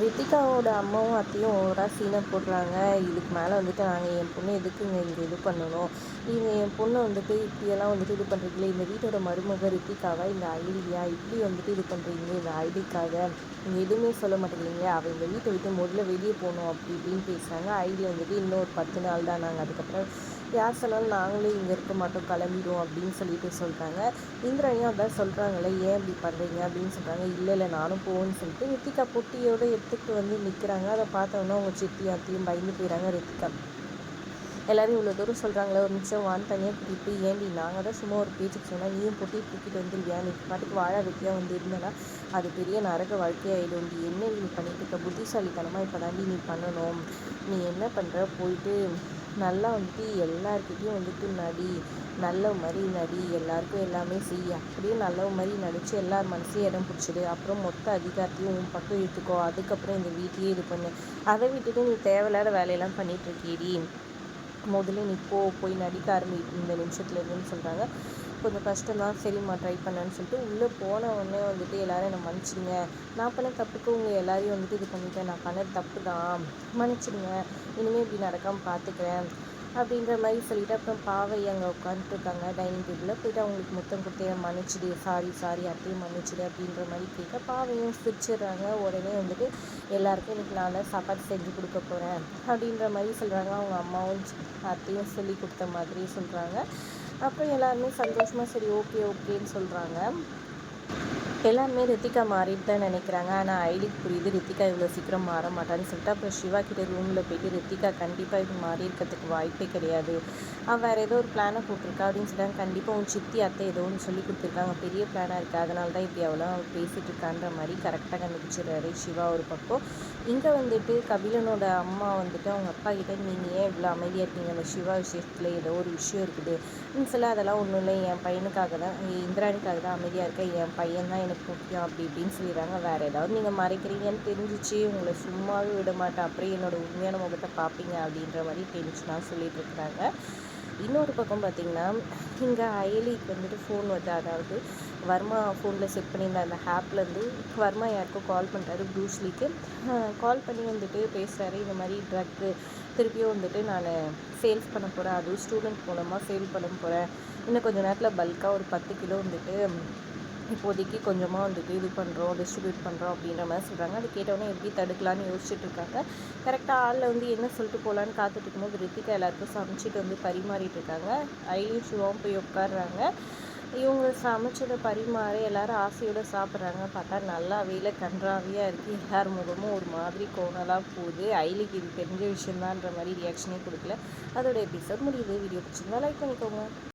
ரித்திகாவோட அம்மாவும் அத்தையும் ஓவராக சீனை போடுறாங்க. இதுக்கு மேலே வந்துட்டு நாங்கள் என் பொண்ணு எதுக்குங்க இங்கே இது பண்ணணும்? நீங்கள் என் பொண்ணை வந்துட்டு இப்படியெல்லாம் வந்துட்டு இது பண்ணுறீங்களே இந்த வீட்டோட மருமக ரித்திகாவா? இந்த ஐடியா? இப்படி வந்துட்டு இது பண்ணுறீங்க இந்த ஐடிக்காக நீங்கள் எதுவுமே சொல்ல மாட்டேங்கிறீங்க. அவள் இந்த வீட்டை விட்டு முதல்ல வெளியே போகணும் அப்படி இப்படின்னு பேசுகிறாங்க ஐடி வந்துட்டு இன்னும் ஒரு பத்து நாள் தான். நாங்கள் அதுக்கப்புறம் யார் சொன்னாலும் நாங்களே இங்கே இருக்க மாட்டோம் கிளம்பிடுவோம் அப்படின்னு சொல்லிட்டு சொல்கிறாங்க இந்திரனையும் அதான் சொல்கிறாங்களே ஏன் இப்படி பண்ணுறீங்க அப்படின்னு சொல்கிறாங்க இல்லை இல்லை நானும் போகணும்னு சொல்லிட்டு ரித்திகா பொட்டியோடு எடுத்துகிட்டு வந்து நிற்கிறாங்க அதை பார்த்தோன்னா அவங்க சித்தி அத்தையும் பயந்து போயிடறாங்க ரித்திகா. எல்லோரும் இவ்வளோ தூரம் சொல்கிறாங்களே ஒரு நிமிஷம் வான் தனியாக கூட்டிகிட்டு ஏண்டி நாங்கள் தான் சும்மா ஒரு பேச்சுக்கு சொன்னால் நீயும் பொட்டி தூக்கிட்டு வந்துருவியா? நீ பாட்டுக்கு வாழ வெட்டியாக வந்து இருந்தனா? அது பெரிய நரக வாழ்க்கையாயிடும் நீ என்ன நீ பண்ணிட்டு இருக்க? புத்திசாலித்தனமாக இப்போ தாண்டி நீ பண்ணணும். நீ என்ன பண்ணுற போயிட்டு நல்லா வந்துட்டு எல்லாருக்கிட்டையும் வந்துட்டு நடி நல்ல மாதிரி நடி எல்லாருக்கும் எல்லாமே செய். அப்படியே நல்ல மாதிரி நடித்து எல்லார் மனசையும் இடம் பிடிச்சிடு. அப்புறம் மொத்த அதிகாரத்தையும் உன் பக்கம் இழுத்துக்கோ. அதுக்கப்புறம் இந்த வீட்டையே இது பண்ணு. அதை விட்டுட்டு நீ தேவையில்லாத வேலையெல்லாம் பண்ணிகிட்ருக்கீடி முதல்ல நீ போ போய் நடிக்க ஆரம்பி இந்த நிமிஷத்துல சொல்கிறாங்க கொஞ்சம் கஷ்டம் தான் சரிம்மா ட்ரை பண்ணேன்னு சொல்லிட்டு உள்ளே போன உடனே வந்துட்டு எல்லோரும் என்னை மன்னிச்சிடுங்க. நான் பண்ண தப்புக்கு உங்கள் எல்லோரையும் வந்துட்டு இது பண்ணிட்டேன். நான் பண்ண தப்பு தான் மன்னிச்சிடுங்க. இனிமேல் இப்படி நடக்காமல் பார்த்துக்கிறேன் அப்படின்ற மாதிரி சொல்லிட்டு அப்புறம் பாவை அங்கே உட்காந்துருக்காங்க டைனிங் டேபிளில் போயிட்டு அவங்களுக்கு முத்தம் கொடுத்து மன்னிச்சிடு சாரி சாரி அத்தையும் மன்னிச்சுடு அப்படின்ற மாதிரி கேட்க பாவையும் சிரிச்சிடுறாங்க. உடனே வந்துட்டு எல்லாருக்கும் இன்றைக்கி நான் சாப்பாடு செஞ்சு கொடுக்க போகிறேன் அப்படின்ற மாதிரி சொல்கிறாங்க அவங்க அம்மாவும் அத்தையும் சொல்லி கொடுத்த மாதிரி சொல்கிறாங்க அப்புறம் எல்லாருமே சந்தோஷமாக சரி ஓகே ஓகேன்னு சொல்கிறாங்க எல்லாருமே ரித்திகா மாறிட்டு தான் நினைக்கிறாங்க. ஆனால் ஐடிக்கு புரியுது ரித்திகா இவ்வளோ சீக்கிரம் மாற மாட்டான்னு சொல்லிட்டு அப்புறம் சிவா கிட்டே ரூமில் போயிட்டு ரித்திகா கண்டிப்பாக இது மாறி இருக்கிறதுக்கு வாய்ப்பே கிடையாது. அவள் வேறு ஏதோ ஒரு பிளானை போட்டிருக்கா அப்படின்னு சொல்லிட்டாங்க கண்டிப்பாக உன் சித்தி அத்தை ஏதோ ஒன்று சொல்லி கொடுத்துருக்காங்க பெரிய பிளானாக இருக்குது அதனால தான் இப்படி அவ்வளோ பேசிகிட்டு இருக்கான்ற மாதிரி கரெக்டாக கண்டுபிடிச்சிடுறாரு சிவா ஒரு பக்கம். இங்கே வந்துட்டு கபிலனோட அம்மா வந்துட்டு அவங்க அப்பா கிட்டே நீங்கள் ஏன் இவ்வளோ அமைதியாக இருக்கீங்க? அந்த சிவா விஷயத்தில் ஏதோ ஒரு விஷயம் இருக்குது. சொல்ல அதெல்லாம் ஒன்றும் இல்லை. என் பையனுக்காக தான் இந்திராணிக்காக தான் அமைதியாக இருக்கேன். என் பையன் தான் எனக்கு முக்கியம் அப்படி இப்படின்னு சொல்லிடுறாங்க. வேறு ஏதாவது நீங்கள் மறைக்கிறீங்கன்னு தெரிஞ்சிச்சு உங்களை சும்மாவே விட மாட்டேன் அப்படியே என்னோடய உண்மையான முகத்தை பார்ப்பீங்க அப்படின்ற மாதிரி டென்ஷனாக சொல்லிட்டு இருக்கிறாங்க. இன்னொரு பக்கம் பார்த்திங்கன்னா இங்கே அயலிக்கு வந்துட்டு ஃபோன் வந்து அதாவது வர்மா ஃபோனில் செட் பண்ணியிருந்த அந்த ஆப்லேருந்து வர்மா யாருக்கும் கால் பண்ணுறாரு ப்ரூஸ்லிக்கு கால் பண்ணி வந்துட்டு பேசுகிறாரு இந்த மாதிரி ட்ரக்கு திருப்பியும் வந்துட்டு நான் சேல்ஸ் பண்ண போகிறேன் அதுவும் ஸ்டூடெண்ட் மூலமாக சேல் பண்ண போகிறேன் இன்னும் கொஞ்சம் நேரத்தில் பல்காக ஒரு பத்து கிலோ வந்துட்டு இப்போதைக்கு கொஞ்சமாக வந்துட்டு இது பண்ணுறோம் டிஸ்ட்ரிபியூட் பண்ணுறோம் அப்படின்ற மாதிரி சொல்கிறாங்க அது கேட்டவொடனே எப்படி தடுக்கலான்னு யோசிச்சுட்டு இருக்காங்க. கரெக்டாக ஆளில் வந்து என்ன சொல்லிட்டு போகலான்னு காத்துட்டு இருக்கும்போது ரித்திகா எல்லாருக்கும் சமைச்சிட்டு வந்து பரிமாறிட்டு இருக்காங்க. ஐயும் சிவம் போய் உட்காடுறாங்க இவங்க சமைச்சதை பரிமாற எல்லாரும் ஆசையோடு சாப்பிட்றாங்க. பார்த்தா நல்லா இல்லை கன்றாவியாக இருக்குது எல்லார் முகமும் ஒரு மாதிரி கோணலாக போகுது. ஐலிக்கு இது தெரிஞ்ச விஷயந்தான்ற மாதிரி ரியாக்ஷனே கொடுக்கல. அதோட எபிசோட் முடியுது. வீடியோ பிடிச்சிருந்தா லைக் பண்ணிக்கோங்க.